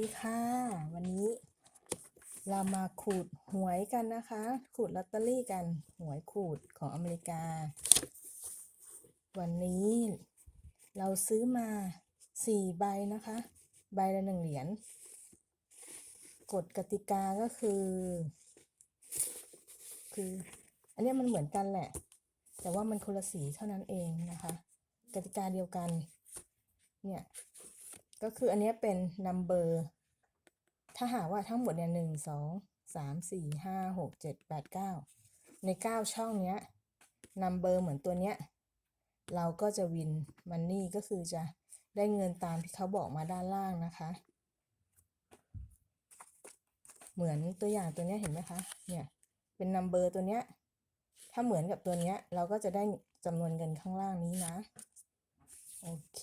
ดีค่ะ วันนี้ เรามาขูดหวยกันนะคะ ขูดลอตเตอรี่กันหวยขูดของอเมริกา วันนี้เราซื้อมาสี่ใบนะคะ ใบละหนึ่งเหรียญกฎกติกาก็คือ คือ อันนี้มันเหมือนกันแหละ แต่ว่ามันคนละสีเท่านั้นเองนะคะ กติกาเดียวกัน เนี่ย ก็คืออันนี้เป็น number ถ้าหากว่าทั้งหมดเนี่ยหนึ่งสองสามสี่ห้าหกเจ็ดแปดเก้าในเก้าช่องเนี้ย number เหมือนตัวเนี้ย เราก็จะวินมันนี่ก็คือจะได้เงินตามที่เขาบอกมาด้านล่างนะคะ เหมือนตัวอย่างตัวเนี้ยเห็นไหมคะ เนี่ย เป็น number ตัวเนี้ย ถ้าเหมือนกับตัวเนี้ย เราก็จะได้จำนวนเงินข้างล่างนี้นะ โอเค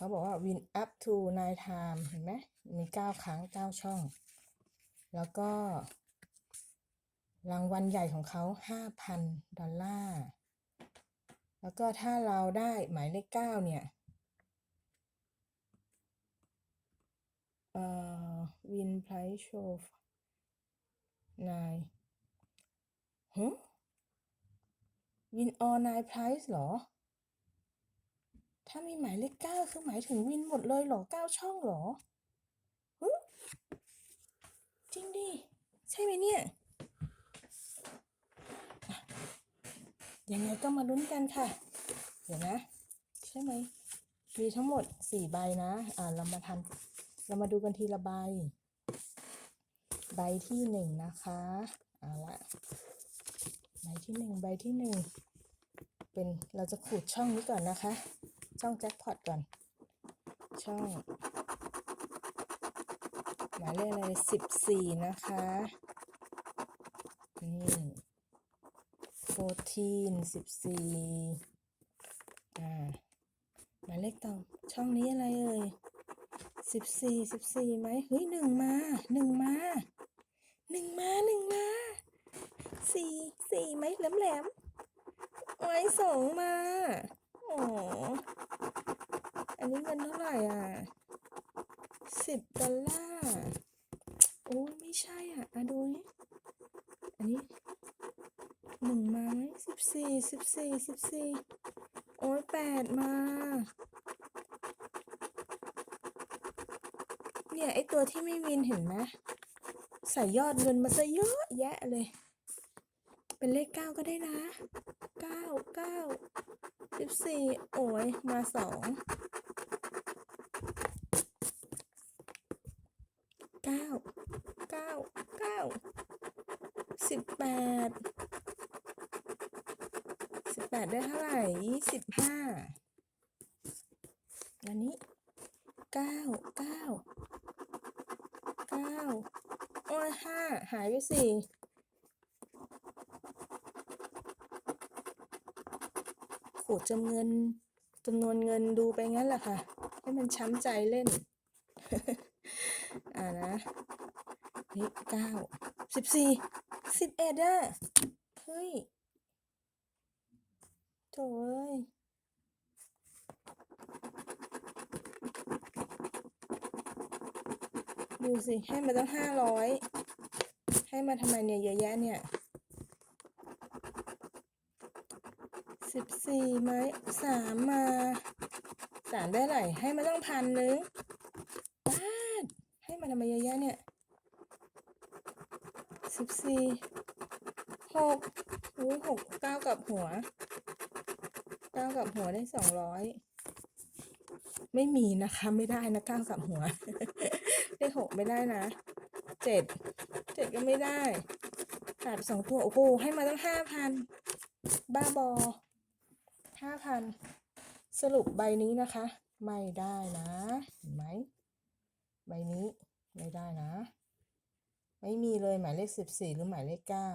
เขาบอกว่า win up to nine time เห็นไหมมีเก้าครั้งเก้าช่อง แล้วก็ รางวัลใหญ่ของเขาห้าพันดอลลาร์แล้วก็ถ้าเราได้หมายเลขเก้าเนี่ยเอ่อ win price show nine ฮะ win all nine price เหรอ ถ้ามีหมายเลขเก้าคือหมายถึงวินหมดเลยเหรอเก้าช่องเหรอหจริงดิใช่ไหมเนี่ยอะยังไงก็มาลุ้นกันค่ะ เดี๋ยวนะ ใช่ไหมมีทั้งหมดสี่ใบนะ อ่าเรามาทำเรามาดูกันทีละใบ ใบที่หนึ่งนะคะเอาละใบที่หนึ่งใบที่หนึ่งเป็นเราจะขูดช่องนี้ก่อนนะคะ ช่องแจ็คพอตก่อน ช่องหมายเลขอะไรสิบสี่นะคะ นี่โฟทีนสิบสี่อ่า หมายเลขต่อช่องนี้อะไรเอ่ยสิบสี่สิบสี่ไหมเฮ้ยหนึ่งมาหนึ่งมาหนึ่งมาหนึ่งมาสี่สี่ไหมแหลมแหลมไว้สองมา นี้เงินเท่าไหร่อะสิบดอลลาร์โอ้ยไม่ใช่อะอะดูนี่อันนี้หนึ่งไหมสิบสี่สิบสี่สิบสี่โอ้ยแปดมา เนี่ยไอตัวที่ไม่วินเห็นไหมใส่ยอดเงินมาซะเยอะแยะเลย เป็นเลขเก้าก็ได้นะเก้าเก้าสิบสี่โอ้ยมาสอง ก้าเก้าเก้าสิบแปดสิบแปดได้เท่าไหร่ยี่สิบห้าอันนี้เก้าเก้าเก้าโอ้ยห้าหายไปสี่ขูดจำเงินจำนวนเงินดูไปงั้นแหละค่ะ ให้มันช้ำใจเล่น อ่านะนี่เก้าสิบสี่สิบเอ็ดอะเฮ้ยโถ่เอ้ยดูสิ ให้มาตั้งห้าร้อยให้มาทำไมเนี่ยเยอะแยะเนี่ยสิบสี่ไม้สามมาสามได้ไหรให้มาตั้งพันนึง ทำไมเยอะแยะเนี่ยสิบสี่หกอุ้ยหกเก้ากับหัวเก้ากับหัวได้สองร้อยไม่มีนะคะไม่ได้นะเก้ากับหัว ได้หกไม่ได้นะเจ็ดเจ็ดก็ไม่ได้ขาดสองตัวโอ้โหให้มาตั้งห้าพันบ้าบอห้าพันสรุปใบนี้นะคะ ไม่ได้นะ เห็นไหมใบนี้ ไม่ได้นะ ไม่มีเลยหมายเลขสิบสี่หรือหมายเลขเก้า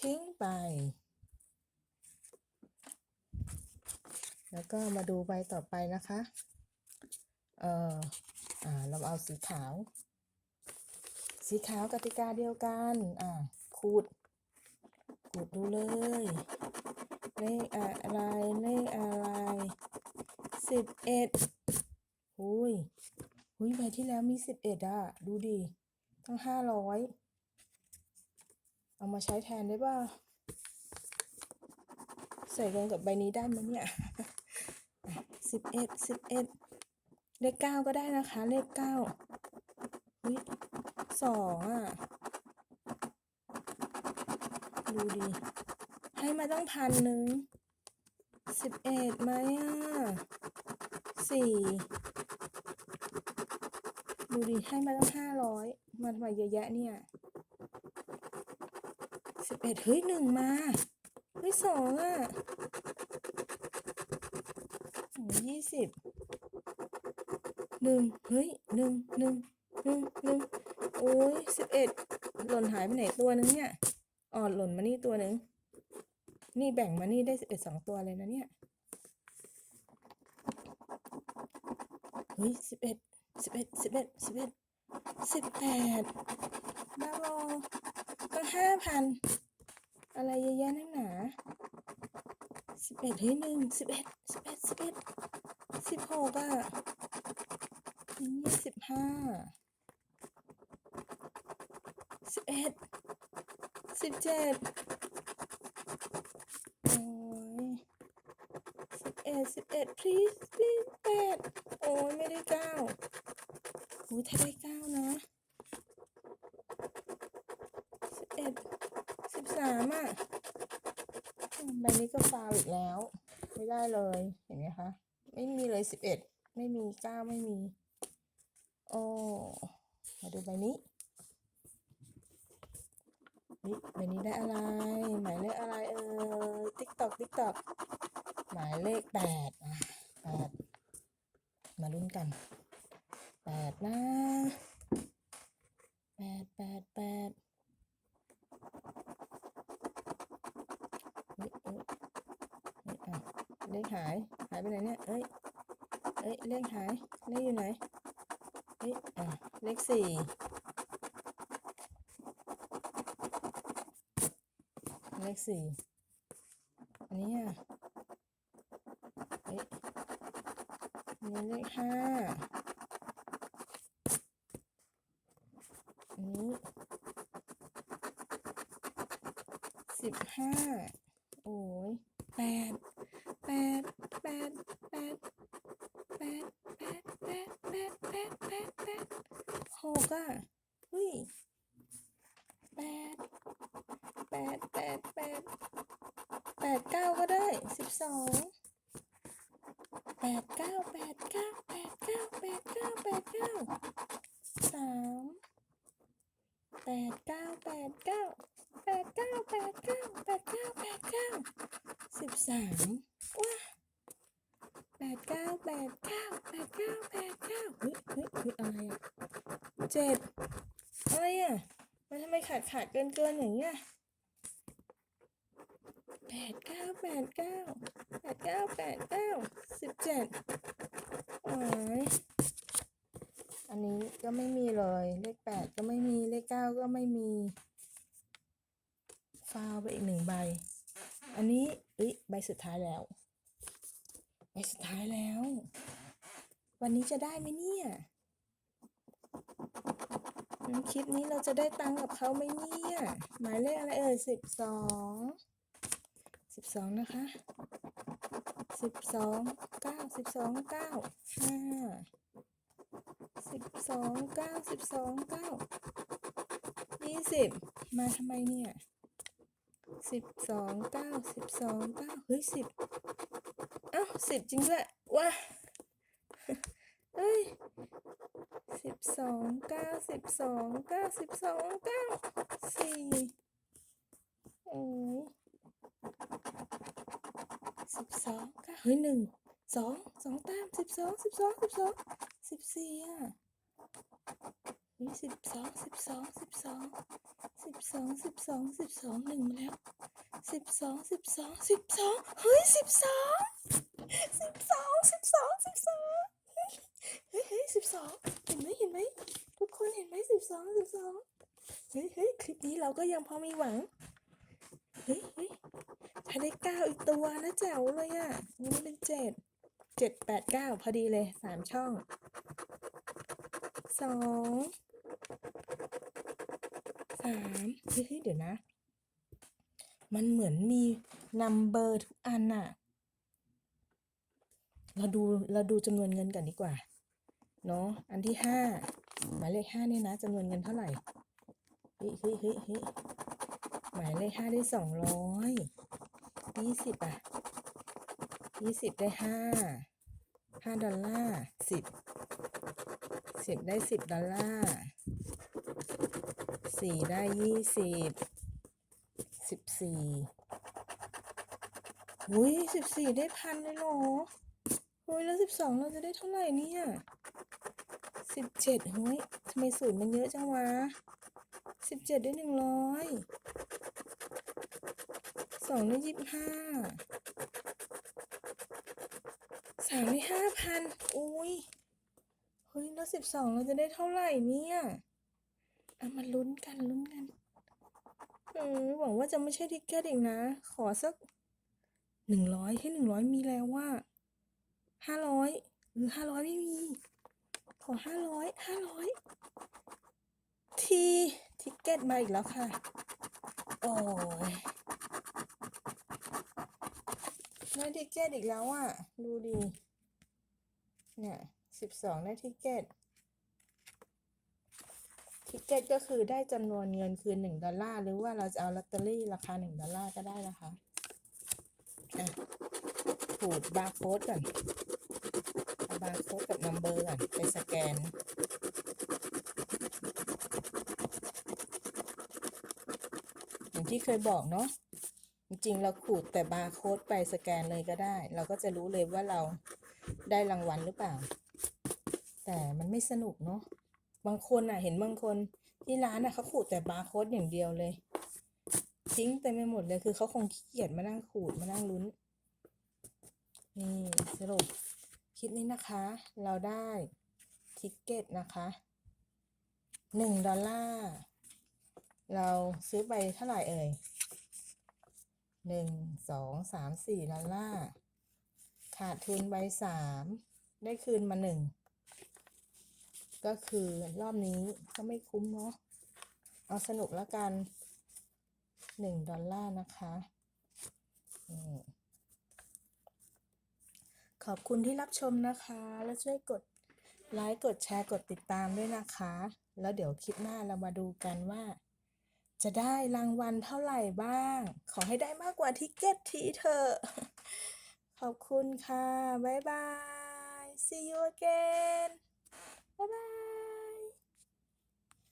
ทิ้งไป แล้วก็มาดูใบต่อไปนะคะ เอ่ออ่า เราเอาสีขาว สีขาวกติกาเดียวกัน อ่าขูดขูดดูเลยเลขอะไรเลขอะไรสิบเอ็ดหุย หุยใบที่แล้วมีสิบเอ็ดอะดูดิตั้งห้าร้อยเอามาใช้แทนได้ป่ะใส่รวมกับใบนี้ได้ไหมเนี่ยสิบเอ็ดสิบเอ็ดเลขเก้าก็ได้นะคะ เลขเก้าหุยสองอะดูดิให้มาต้องพันหนึ่งสิบเอ็ดไหมอะสี่ ดูดิให้มาตั้งห้าร้อยมาทำไมเยอะแยะเนี่ยสิบเอ็ดเฮ้ยหนึ่งมา เฮ้ยสองอะยี่สิบหนึ่งเฮ้ยหนึ่งหนึ่งหนึ่งหนึ่งโอ้ยสิบเอ็ดหล่นหายไปไหนตัวนึงเนี่ยอ๋อหล่นมานี่ตัวนึง นี่แบ่งมานี่ได้สิบเอ็ดสองตัวเลยนะเนี่ยเฮ้ยสิบเอ็ด สิบเอ็ดสิบเอ็ดสิบเอ็ดสิบแปดบ้าบอตั้งห้าพันอะไรเยอะแยะนักหนาสิบเอ็ดเฮ้ยหนึ่งสิบเอ็ดสิบเอ็ดสิบเอ็ดสิบหกอะยี่สิบห้าสิบเอ็ดสิบเจ็ดโอ้ยสิบเอ็ดสิบเอ็ด please please แปดโอ้ยไม่ได้เก้า อ้ยถ้าได้เก้านะสิบเอ็ดสิบสามอะใบนี้ก็ฟาวอีกแล้ว ไม่ได้เลยเห็นไหมคะ ไม่มีเลยสิบเอ็ดไม่มีเก้าไม่มี โอ้มาดูใบนี้เฮ้ยใบนี้ได้อะไร หมายเลขอะไรเอ่ยติ๊กตอกติ๊กตอกหมายเลขแปดอะแปดมาลุ้นกัน แปดนะแปดแปดแปดเลขหาย หายไปไหนเนี่ย เอ้ย เอ้ย เลขหาย เลขอยู่ไหนเฮ้ย อะ เลขสี่เลขสี่อันนี้อะเอ๊ะอันนี้เลขห้า อันนี้สิบ ห้าโอ้ยแปดแปดแปดแปดแปดแปดแปดแปดแปดแปดแปดหกอะเฮ้ยแปดแปดแปดแปดแปดเก้าก็ได้สิบสองแปดเก้าแปดเก้าแปดเก้าแปดเก้าแปดเก้าสามแปดเก้าแปดเก้า ดเก้าแปดเก้าแปดเก้าแปดเก้าสิบสามว้าแปดเก้าแปดเก้าแปดเก้าแปดเก้าเฮ้ยเฮ้ยเฮ้ยอะไรอะเจ็ดอะไรอะมันทำไมขาดขาดเกินเกินอย่างเงี้ยแปดเก้าแปดเก้าแปดเก้าแปดเก้าสิบเจ็ดโอ้ยอันนี้ก็ไม่มีเลย เลขแปดก็ไม่มี เลขเก้าก็ไม่มี ฟาวไปอีกหนึ่งใบ อันนี้เอ้ยใบสุดท้ายแล้ว ใบสุดท้ายแล้ว วันนี้จะได้ไหมเนี่ยคลิปนี้เราจะได้ตังกับเขาไหมเนี่ย หมายเลขอะไรเอ่ยสิบสองสิบสองนะคะสิบสองเก้าสิบสองเก้าห้าสิบสองเก้าสิบสองเก้ายี่สิบมาทำไมเนี่ย สิบสองเก้าสิบสองเก้าเฮ้ยสิบเอ้าสิบจริงด้วยว้าเฮ้ยสิบสองเก้าสิบสองเก้าสิบสองเก้าสี่โอ้ยสิบสองเก้าเฮ้ยหนึ่งสองสองต้มสิบสองสิบสองสิบสองสิบสี่อะเฮ้ยสิบสองสิบสองสิบสอง สิบสองสิบสองสิบสองหนึ่งมาแล้วสิบสองสิบสองสิบสองเฮ้ยสิบสองสิบสองสิบสองสิบสองเฮ้ยเฮ้ยสิบสองเห็นไหมเห็นไหมทุกคนเห็นไหมสิบสองสิบสองเฮ้ยเฮ้ยคลิปนี้เราก็ยังพอมีหวังเฮ้ยเฮ้ยถ้าได้เก้าอีกตัวนะแจ๋วเลยอะนนี้เป็นเจ็ดเจ็ดแปดเก้าพอดีเลยสามช่องสองามเฮ้ยเฮ้ยเดี๋ยวนะ มันเหมือนมีนัมเบอร์ทุกอันน่ะเราดูเราดูจำนวนเงินกันดีกว่า เนาะอันที่ห้าหมายเลขห้าเนี่ยนะจำนวนเงินเท่าไหร่เฮ้ยเฮ้ยเฮ้ยเฮ้ยหมายเลขห้าได้สองร้อยยี่สิบอะยี่สิบได้ห้าห้าดอลลาร์สิบสิบได้สิบดอลลาร์ สี่ได้ยี่สิบสิบสี่อุ้ยสิบสี่ได้พันเลยเหรอเฮ้ยแล้วสิบสองเราจะได้เท่าไหร่เนี่ยสิบเจ็ดเฮ้ยทำไมศูนย์มันเยอะจังวะสิบเจ็ดได้หนึ่งร้อยสองได้ยี่สิบห้าสามได้ห้าพันอุ้ยเฮ้ยแล้วสิบสองเราจะได้เท่าไหร่เนี่ย เอามาลุ้นกันลุ้นกันอืมหวังว่าจะไม่ใช่ทิกเก็ตอีกนะ ขอสักหนึ่งร้อยให้หนึ่งร้อยมีแล้วว่าห้าร้อยหรือห้าร้อยไม่มี ขอห้าร้อยห้าร้อยทีทิกเก็ตมาอีกแล้วค่ะ โอ้ยได้ทิกเก็ตอีกแล้วอะ ดูดิเนี่ยสิบสองได้ทิกเก็ต ทิกเก็ตก็คือได้จำนวนเงินคือหนึ่งดอลลาร์ หรือว่าเราจะเอาลอตเตอรี่ราคาหนึ่งดอลลาร์ก็ได้นะคะขูดบาร์โค้ดก่อนบาร์โค้ดกับนัมเบอร์ก่อนไปสแกนอย่างที่เคยบอกเนาะจริงๆ เราขูดแต่บาร์โค้ดไปสแกนเลยก็ได้ เราก็จะรู้เลยว่าเราได้รางวัลหรือเปล่า แต่มันไม่สนุกเนาะ บางคนอะ เห็นบางคนที่ร้านอะเขาขูดแต่บาร์โค้ดอย่างเดียวเลยทิ้งเต็มไปหมดเลยคือเขาคงขี้เกียจมานั่งขูดมานั่งลุ้น นี่สรุปคลิปนี้นะคะ เราได้ทิกเก็ตนะคะหนึ่งดอลลาร์เราซื้อไปเท่าไหร่เอ่ยหนึ่งสองสามสี่ดอลลาร์ขาดทุนไปสามได้คืนมาหนึ่ง ก็คือรอบนี้ก็ไม่คุ้มเนาะเอาสนุกแล้วกันหนึ่งดอลลาร์นะคะขอบคุณที่รับชมนะคะ แล้วช่วยกดไลค์กดแชร์กดติดตามด้วยนะคะ แล้วเดี๋ยวคลิปหน้าเรามาดูกันว่า จะได้รางวัลเท่าไหร่บ้าง ขอให้ได้มากกว่าทิกเก็ตทีเถอะขอบคุณค่ะ บ๊ายบาย see you again